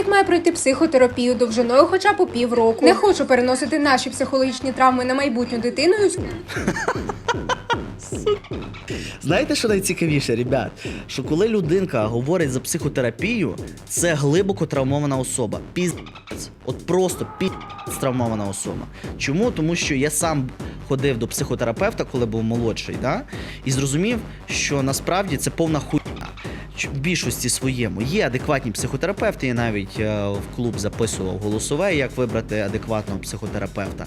Начальник має пройти психотерапію довжиною хоча у півроку. Не хочу переносити наші психологічні травми на майбутню дитину. Знаєте, що найцікавіше, ребят? Що коли людинка говорить за психотерапію, це глибоко травмована особа. Піздець. От просто піздець травмована особа. Чому? Тому що я сам ходив до психотерапевта, коли був молодший, да? і зрозумів, що насправді це повна хуйня. В більшості своєму є адекватні психотерапевти. Я навіть е, в клуб записував голосове, як вибрати адекватного психотерапевта.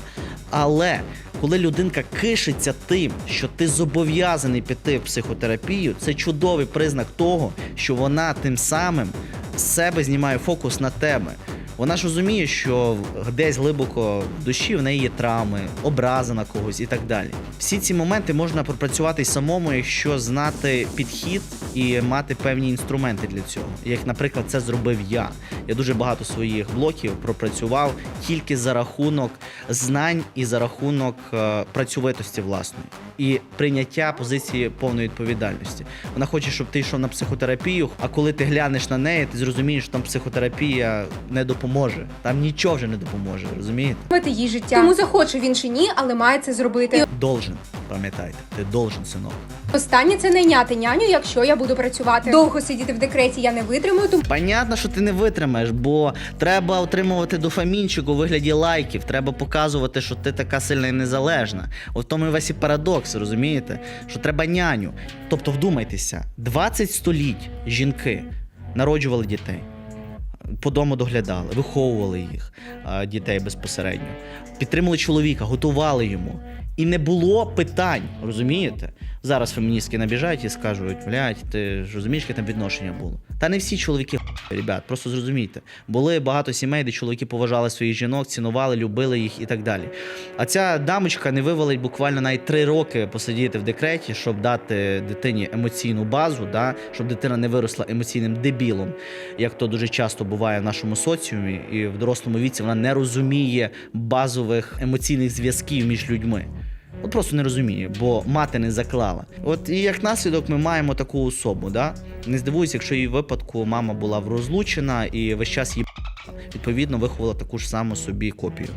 Але коли людинка кишиться тим, що ти зобов'язаний піти в психотерапію, це чудовий признак того, що вона тим самим з себе знімає фокус на тебе. Вона ж розуміє, що десь глибоко в душі в неї є травми, образа на когось і так далі. Всі ці моменти можна пропрацювати самому, якщо знати підхід і мати певні інструменти для цього. Як, наприклад, це зробив я. Я дуже багато своїх блоків пропрацював тільки за рахунок знань і за рахунок е, працьовитості власної і прийняття позиції повної відповідальності. Вона хоче, щоб ти йшов на психотерапію, а коли ти глянеш на неї, ти зрозумієш, що там психотерапія не допоможе. Там нічого вже не допоможе, розумієте? Змити їй життя. Тому захоче він чи ні, але має це зробити. Должен, пам'ятайте, ти должен, синок. Останнє це найняти няню, якщо я буду працювати. Довго сидіти в декреті я не витримую, тому Понятно, що ти не витримаєш, бо треба отримувати дофамінчик у вигляді лайків. Треба показувати, що ти така сильна і незалежна. От в тому і весь і парадокс, розумієте? Що треба няню. Тобто, вдумайтеся, 20 століть жінки народжували дітей. По дому доглядали, виховували їх, дітей безпосередньо, підтримали чоловіка, готували йому. І не було питань, розумієте? Зараз феміністки набіжають і скажуть, блядь, ти ж розумієш, яке там відношення було. Та не всі чоловіки, ребят, просто зрозумійте. Були багато сімей, де чоловіки поважали своїх жінок, цінували, любили їх і так далі. А ця дамочка не вивалить буквально навіть три роки посидіти в декреті, щоб дати дитині емоційну базу, да? щоб дитина не виросла емоційним дебілом, як то дуже часто буває в нашому соціумі, і в дорослому віці вона не розуміє базових емоційних зв'язків між людьми. От просто не розуміє, бо мати не заклала. От і як наслідок ми маємо таку особу. Да? Не здивуюся, якщо її випадку мама була розлучена і весь час її відповідно виховала таку ж саму собі копію.